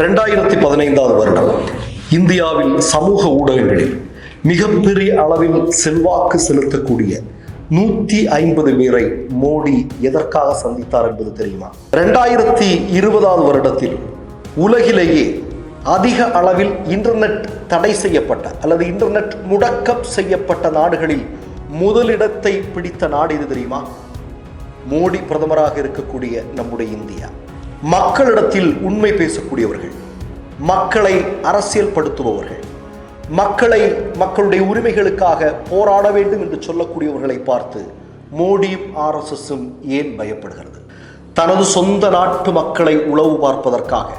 ரெண்டாயிரத்தி பதினைந்தாவது வருடம் இந்தியாவில் சமூக ஊடகங்களில் மிகப்பெரிய அளவில் செல்வாக்கு செலுத்தக்கூடிய நூத்தி ஐம்பது பேரை மோடி எதற்காக சந்தித்தார் என்பது தெரியுமா? ரெண்டாயிரத்தி இருபதாவது வருடத்தில் உலகிலேயே அதிக அளவில் இன்டர்நெட் தடை செய்யப்பட்ட அல்லது இன்டர்நெட் முடக்கம் செய்யப்பட்ட நாடுகளில் முதலிடத்தை பிடித்த நாடு இது தெரியுமா? மோடி பிரதமராக இருக்கக்கூடிய நம்முடைய இந்தியா. மக்களிடத்தில் உண்மை பேசக்கூடியவர்கள் மக்களை அரசியல்படுத்துபவர்கள் மக்களை மக்களுடைய உரிமைகளுக்காக போராட வேண்டும் என்று சொல்லக்கூடியவர்களை பார்த்து மோடியும் ஆர்எஸ்எஸும் ஏன் பயப்படுகிறது? தனது சொந்த நாட்டு மக்களை உளவு பார்ப்பதற்காக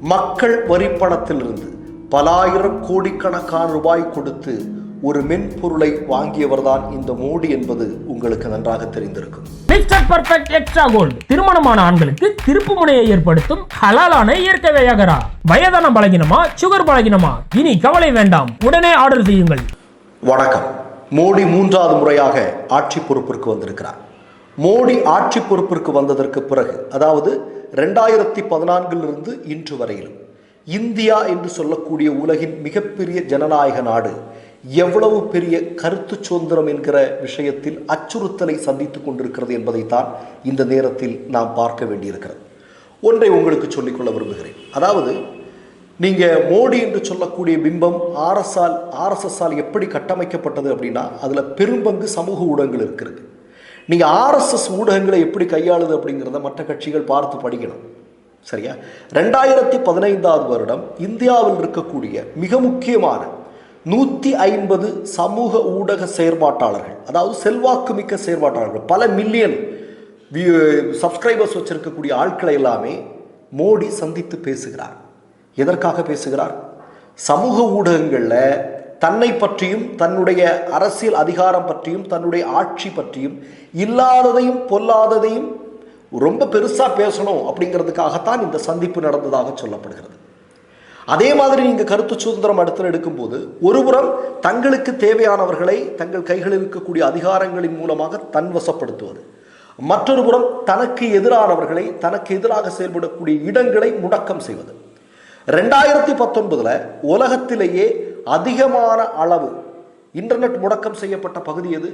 மக்கள் வரிப்பணத்திலிருந்து பலாயிரம் கோடிக்கணக்கான ரூபாய் கொடுத்து ஒரு மென்பொருளை வாங்கியவர்தான் இந்த மோடி என்பது உங்களுக்கு நன்றாக தெரிந்திருக்கும். மிஸ்டர் பர்ஃபெக்ட் எக்ஸ்ட்ரா கோல்டு திருமணமான ஆண்களுக்கு திருப்பு முனையை ஏற்படுத்தும் ஹலாலான இயற்கை வியாகரா. வயதான பலகினமா சுகர் பலகினமா? இனி கவலை வேண்டாம். உடனே ஆர்டர் செய்யுங்கள். வணக்கம். மோடி மூன்றாவது முறையாக ஆட்சி பொறுப்பிற்கு வந்திருக்கிறார். மோடி ஆட்சி பொறுப்பிற்கு வந்ததற்கு பிறகு அதாவது ரெண்டாயிரத்தி பதினான்கிலிருந்து இன்று வரையிலும் இந்தியா என்று சொல்லக்கூடிய உலகின் மிகப்பெரிய ஜனநாயக நாடு எவ்வளவு பெரிய கருத்து சுதந்திரம் என்கிற விஷயத்தில் அச்சுறுத்தலை சந்தித்துக் கொண்டிருக்கிறது என்பதைத்தான் இந்த நேரத்தில் நாம் பார்க்க வேண்டியிருக்கிறது. ஒன்றை உங்களுக்கு சொல்லிக்கொள்ள விரும்புகிறேன். அதாவது நீங்கள் மோடி என்று சொல்லக்கூடிய பிம்பம் ஆர்எஸ்ஆல் ஆர்எஸ்எஸ்ஆல் எப்படி கட்டமைக்கப்பட்டது அப்படின்னா அதில் பெரும்பங்கு சமூக ஊடகங்கள் இருக்கிறது. நீங்கள் ஆர்எஸ்எஸ் ஊடகங்களை எப்படி கையாளுது அப்படிங்கிறத மற்ற கட்சிகள் பார்த்து படிக்கணும். சரியா? ரெண்டாயிரத்தி பதினைந்தாவது வருடம் இந்தியாவில் இருக்கக்கூடிய மிக முக்கியமான நூற்றி ஐம்பது சமூக ஊடக செயற்பாட்டாளர்கள் அதாவது செல்வாக்கு மிக்க செயற்பாட்டாளர்கள் பல மில்லியன் சப்ஸ்கிரைபர்ஸ் வச்சிருக்கக்கூடிய ஆட்களை எல்லாமே மோடி சந்தித்து பேசுகிறார். எதற்காக பேசுகிறார்? சமூக ஊடகங்களில் தன்னை பற்றியும் தன்னுடைய அரசியல் அதிகாரம் பற்றியும் தன்னுடைய ஆட்சி பற்றியும் இல்லாததையும் பொல்லாததையும் ரொம்ப பெருசாக பேசணும் அப்படிங்கிறதுக்காகத்தான் இந்த சந்திப்பு நடந்ததாக சொல்லப்படுகிறது. அதே மாதிரி நீங்கள் கருத்து சுதந்திரம் அடுத்து எடுக்கும்போது ஒருபுறம் தங்களுக்கு தேவையானவர்களை தங்கள் கைகளில் இருக்கக்கூடிய அதிகாரங்களின் மூலமாக தன்வசப்படுத்துவது. மற்றொரு புறம் தனக்கு எதிரானவர்களை தனக்கு எதிராக செயல்படக்கூடிய இடங்களை முடக்கம் செய்வது. ரெண்டாயிரத்தி பத்தொன்பதில் உலகத்திலேயே அதிகமான அளவு இன்டர்நெட் முடக்கம் செய்யப்பட்ட பகுதி எது?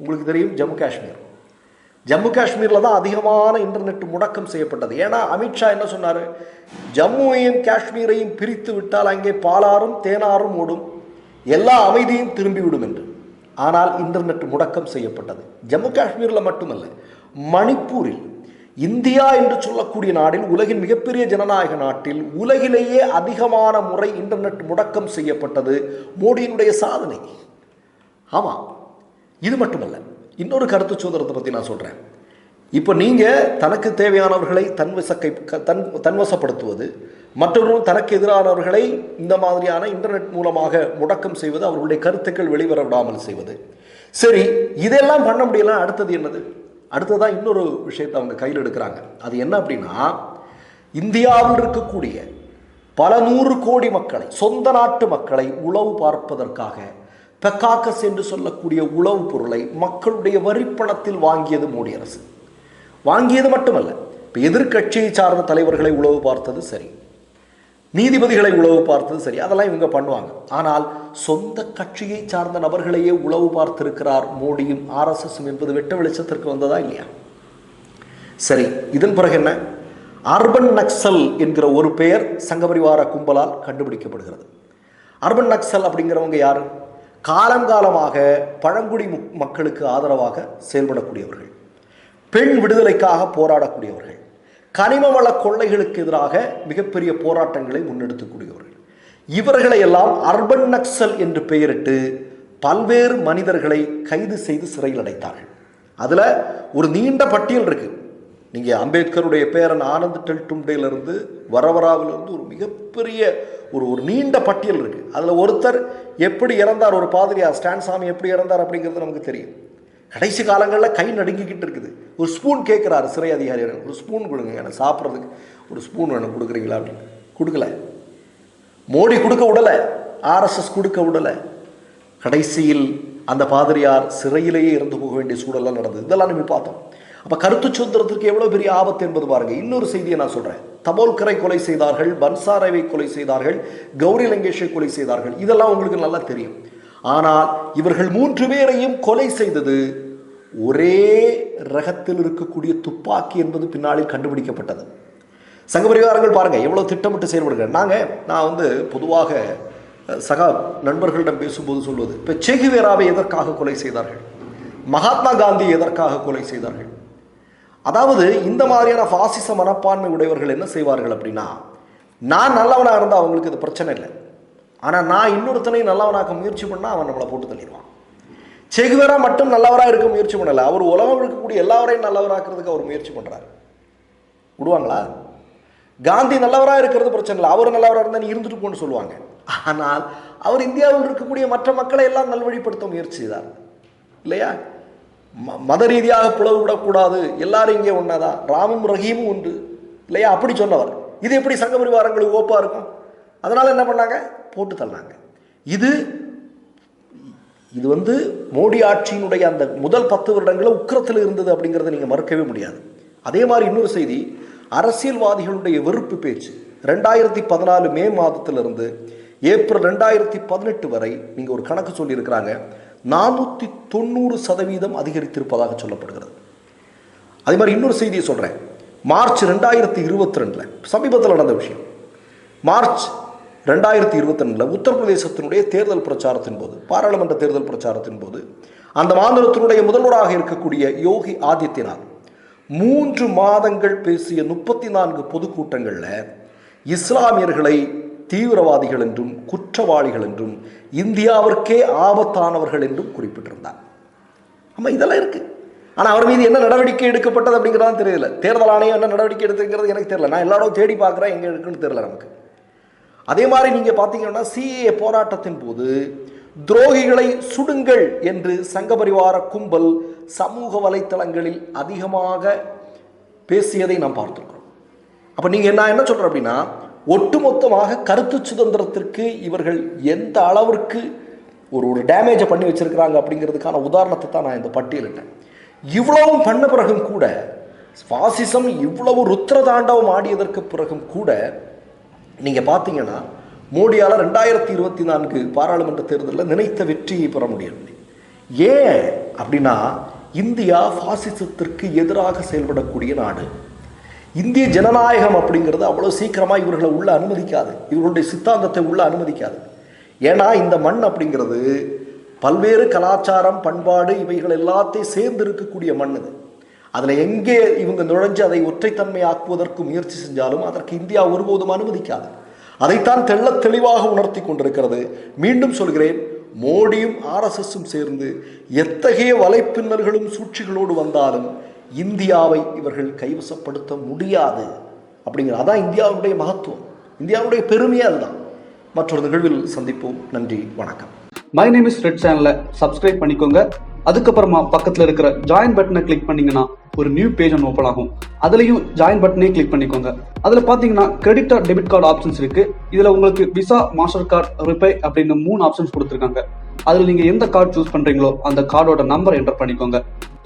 உங்களுக்கு தெரியும் ஜம்மு காஷ்மீர். ஜம்மு காஷ்மீரில் தான் அதிகமான இன்டர்நெட் முடக்கம் செய்யப்பட்டது. ஏன்னா அமித்ஷா என்ன சொன்னார்? ஜம்முவையும் காஷ்மீரையும் பிரித்து விட்டால் அங்கே பாலாறும் தேனாரும் ஓடும். எல்லா அமைதியும் திரும்பிவிடும் என்று. ஆனால் இன்டர்நெட் முடக்கம் செய்யப்பட்டது. ஜம்மு காஷ்மீரில் மட்டுமல்ல மணிப்பூரில் இந்தியா என்று சொல்லக்கூடிய நாடில் உலகின் மிகப்பெரிய ஜனநாயக நாட்டில் உலகிலேயே அதிகமான முறை இன்டர்நெட் முடக்கம் செய்யப்பட்டது மோடியினுடைய சாதனை. ஆமாம் இது மட்டுமல்ல. இன்னொரு கருத்து சுதந்திரத்தை பற்றி நான் சொல்கிறேன் இப்போ நீங்கள் தனக்கு தேவையானவர்களை தன்வசக்கை தன் தன்வசப்படுத்துவது மற்றவர்களும் தனக்கு எதிரானவர்களை இந்த மாதிரியான இன்டர்நெட் மூலமாக முடக்கம் செய்வது அவர்களுடைய கருத்துக்கள் வெளிவர விடாமல் செய்வது. சரி இதெல்லாம் பண்ண முடியல அடுத்தது என்னது? அடுத்ததான் இன்னொரு விஷயத்தை அவங்க கையில் எடுக்கிறாங்க. அது என்ன அப்படின்னா இந்தியாவில் இருக்கக்கூடிய பல நூறு கோடி மக்களை சொந்த நாட்டு மக்களை உளவு பார்ப்பதற்காக பெக்காக்கஸ் என்று சொல்லக்கூடிய உளவு பொருளை மக்களுடைய வரிப்பணத்தில் வாங்கியது மோடி அரசு. வாங்கியது மட்டுமல்ல இப்போ எதிர்கட்சியை சார்ந்த தலைவர்களை உளவு பார்த்தது சரி நீதிபதிகளை உளவு பார்த்தது சரி அதெல்லாம் இவங்க பண்ணுவாங்க. ஆனால் சொந்த கட்சியை சார்ந்த நபர்களையே உளவு பார்த்திருக்கிறார் மோடியும் ஆர்எஸ்எஸும் என்பது வெட்ட வெளிச்சத்திற்கு வந்ததா இல்லையா? சரி இதன் பிறகு என்ன? அர்பன் நக்சல் என்கிற ஒரு பெயர் சங்கபரிவார கும்பலால் கண்டுபிடிக்கப்படுகிறது. அர்பன் நக்சல் அப்படிங்கிறவங்க யார்? காலங்காலமாக பழங்குடி மக்களுக்கு ஆதரவாக செயல்படக்கூடியவர்கள் பெண் விடுதலைக்காக போராடக்கூடியவர்கள் கனிம வள கொள்ளைகளுக்கு எதிராக மிகப்பெரிய போராட்டங்களை முன்னெடுத்துக்கூடியவர்கள். இவர்களை எல்லாம் அர்பன் நக்சல் என்று பெயரிட்டு பல்வேறு மனிதர்களை கைது செய்து சிறையில் அடைத்தார்கள். அதில் ஒரு நீண்ட பட்டியல் இருக்குது நீங்கள் அம்பேத்கருடைய பேரன் ஆனந்த் டெல்டும்டேலேருந்து வரவராவிலிருந்து ஒரு மிகப்பெரிய ஒரு ஒரு நீண்ட பட்டியல் இருக்குது அதில் ஒருத்தர் எப்படி இறந்தார் ஒரு பாதிரியார் ஸ்டான் சாமி எப்படி இறந்தார் அப்படிங்கிறது நமக்கு தெரியும். கடைசி காலங்களில் கை நடுங்கிக்கிட்டு இருக்குது. ஒரு ஸ்பூன் கேட்குறாரு சிறை அதிகாரி ஒரு ஸ்பூன் கொடுங்க எனக்கு சாப்பிட்றதுக்கு. ஒரு ஸ்பூன் வேணும் கொடுக்குறீங்களா அப்படின்னு. கொடுக்கல. மோடி கொடுக்க விடலை. ஆர்எஸ்எஸ் கொடுக்க விடலை. கடைசியில் அந்த பாதிரியார் சிறையிலேயே இறந்து போக வேண்டிய சூழலாம் நடந்தது. இதெல்லாம் நம்ம பார்த்தோம். அப்போ கருத்து சுதந்திரத்திற்கு எவ்வளோ பெரிய ஆபத்து என்பது பாருங்க. இன்னொரு செய்தியை நான் சொல்கிறேன் தபோல்கரை கொலை செய்தார்கள் பன்சாரவை கொலை செய்தார்கள் கௌரி லங்கேஷை கொலை செய்தார்கள். இதெல்லாம் உங்களுக்கு நல்லா தெரியும். ஆனால் இவர்கள் மூன்று பேரையும் கொலை செய்தது ஒரே ரகத்தில் இருக்கக்கூடிய துப்பாக்கி என்பது பின்னாளில் கண்டுபிடிக்கப்பட்டது. சங்க பரிவாரங்கள் பாருங்க எவ்வளவு திட்டமிட்டு செயல்படுகிறேன் நாங்கள் நான் வந்து பொதுவாக சகா நண்பர்களிடம் பேசும்போது சொல்வது இப்போ செகுவேராவை எதற்காக கொலை செய்தார்கள்? மகாத்மா காந்தி எதற்காக கொலை செய்தார்கள்? அதாவது இந்த மாதிரியான பாசிச மனப்பான்மை உடையவர்கள் என்ன செய்வார்கள் அப்படின்னா நான் நல்லவனாக இருந்தால் அவங்களுக்கு இது பிரச்சனை இல்லை. ஆனால் நான் இன்னொருத்தனையும் நல்லவனாக்க முயற்சி பண்ணால் அவன் நம்மளை போட்டு தள்ளிடுவான். செகுவேரா மட்டும் நல்லவராக இருக்க முயற்சி பண்ணலை. அவர் உலகம் இருக்கக்கூடிய எல்லாவரையும் நல்லவராக்குறதுக்கு அவர் முயற்சி பண்ணுறாரு விடுவாங்களா? காந்தி நல்லவராக இருக்கிறது பிரச்சனை இல்லை. அவர் நல்லவராக இருந்தால் நீ இருந்துட்டு போன்னு சொல்லுவாங்க. ஆனால் அவர் இந்தியாவில் இருக்கக்கூடிய மற்ற மக்களை எல்லாம் நல்வழிப்படுத்த முயற்சி தான் இல்லையா? மத ரீதியாக பிளவு விடக்கூடாது எல்லாரும் இங்கே ஒன்றாதான் ராமும் ரஹீமும் உண்டு. இல்லையா? அப்படி சொன்னவர். இது எப்படி சங்க பரிவாரங்களுக்கு ஓப்பாக இருக்கும்? அதனால் என்ன பண்ணாங்க? போட்டு தள்ளாங்க. இது இது வந்து மோடி ஆட்சியினுடைய அந்த முதல் பத்து வருடங்களில் உக்கிரத்தில் இருந்தது அப்படிங்கிறத நீங்கள் மறுக்கவே முடியாது. அதே மாதிரி இன்னொரு செய்தி அரசியல்வாதிகளுடைய வெறுப்பு பேச்சு. ரெண்டாயிரத்தி பதினாலு மே மாதத்திலிருந்து ஏப்ரல் ரெண்டாயிரத்தி பதினெட்டு வரை நீங்கள் ஒரு கணக்கு சொல்லியிருக்கிறாங்க. நானூற்றி தொண்ணூறு சதவீதம் அதிகரித்திருப்பதாக சொல்லப்படுகிறது. அதே மாதிரி இன்னொரு செய்தியை சொல்கிறேன் மார்ச் ரெண்டாயிரத்தி இருபத்தி ரெண்டில் சமீபத்தில் நடந்த விஷயம். மார்ச் ரெண்டாயிரத்தி இருபத்தி ரெண்டில் உத்தரப்பிரதேசத்தினுடைய தேர்தல் பிரச்சாரத்தின் போது பாராளுமன்ற தேர்தல் பிரச்சாரத்தின் போது அந்த மாநிலத்தினுடைய முதல்வராக இருக்கக்கூடிய யோகி ஆதித்யநாத் மூன்று மாதங்கள் பேசிய முப்பத்தி நான்கு பொதுக்கூட்டங்களில் இஸ்லாமியர்களை தீவிரவாதிகள் என்றும் குற்றவாளிகள் என்றும் இந்தியாவிற்கே ஆபத்தானவர்கள் என்றும் குறிப்பிட்டிருந்தார். ஆமாம் இதெல்லாம் இருக்குது ஆனால் அவர் மீது என்ன நடவடிக்கை எடுக்கப்பட்டது அப்படிங்கிறதான் தெரியல. தேர்தல் ஆணையம் என்ன நடவடிக்கை எடுத்துங்கிறது எனக்கு தெரியல. நான் எல்லாரும் தேடி பார்க்குறேன் எங்கே இருக்குன்னு தெரியல நமக்கு. அதே மாதிரி நீங்கள் பார்த்தீங்கன்னா சிஏ போராட்டத்தின் போது துரோகிகளை சுடுங்கள் என்று சங்க பரிவார கும்பல் சமூக வலைத்தளங்களில் அதிகமாக பேசியதை நாம் பார்த்துருக்கிறோம். அப்போ நீங்கள் நான் என்ன சொல்கிறேன் அப்படின்னா ஒட்டுமொத்தமாக கருத்து சுதந்திரத்திற்கு இவர்கள் எந்த அளவிற்கு ஒரு ஒரு டேமேஜை பண்ணி வச்சுருக்கிறாங்க அப்படிங்கிறதுக்கான உதாரணத்தை தான் நான் இந்த பட்டியலிட்டேன் இவ்வளவும் பண்ண பிறகும் கூட ஃபாசிசம் இவ்வளவு ருத்ரதாண்டவம் ஆடியதற்கு பிறகும் கூட நீங்கள் பார்த்தீங்கன்னா மோடியால் ரெண்டாயிரத்தி இருபத்தி நான்கு பாராளுமன்ற தேர்தலில் நினைத்த வெற்றியை பெற முடியவில்லை. ஏன் அப்படின்னா இந்தியா ஃபாசிசத்திற்கு எதிராக செயல்படக்கூடிய நாடு. இந்திய ஜனநாயகம் அப்படிங்கிறது அவ்வளோ சீக்கிரமாக இவர்களை உள்ள அனுமதிக்காது. இவர்களுடைய சித்தாந்தத்தை உள்ள அனுமதிக்காது. ஏன்னா இந்த மண் அப்படிங்கிறது பல்வேறு கலாச்சாரம் பண்பாடு இவைகள் எல்லாத்தையும் சேர்ந்து இருக்கக்கூடிய மண் இது. அதில் எங்கே இவங்க நுழைஞ்சு அதை ஒற்றைத்தன்மை ஆக்குவதற்கு முயற்சி செஞ்சாலும் அதற்கு இந்தியா ஒருபோதும் அனுமதிக்காது. அதைத்தான் தெள்ளத் தெளிவாக உணர்த்தி கொண்டிருக்கிறது. மீண்டும் சொல்கிறேன் மோடியும் ஆர்எஸ்எஸும் சேர்ந்து எத்தகைய வலைப்பின்னல்களும் சூழ்ச்சிகளோடு வந்தாலும் இந்தியாவை இவர்கள் கைவசப்படுத்த முடியாது அப்படிங்கிற அதான் இந்தியாவுடைய மகத்துவம். இந்தியாவுடைய பெருமையே அதுதான். மற்றொரு நிகழ்வில் சந்திப்போம். நன்றி வணக்கம். மை நேம் இஸ் ரெட் சேனலை சப்ஸ்கிரைப் பண்ணிக்கோங்க. அதுக்கப்புறமா பக்கத்தில் இருக்கிற ஜாயின் பட்டனை கிளிக் பண்ணீங்கன்னா ஒரு நியூ பேஜ் ஒன்று ஓப்பன் ஆகும். அதுலயும் ஜாயின் பட்டனே கிளிக் பண்ணிக்கோங்க. அதுல பாத்தீங்கன்னா credit or debit card options இருக்கு. இதுல உங்களுக்கு விசா மாஸ்டர் கார்டு ரிப்பே அப்படின்னு மூணு ஆப்ஷன்ஸ் கொடுத்துருக்காங்க. அதுல நீங்க எந்த கார்டு சூஸ் பண்றீங்களோ அந்த கார்டோட நம்பர் என்டர் பண்ணிக்கோங்க.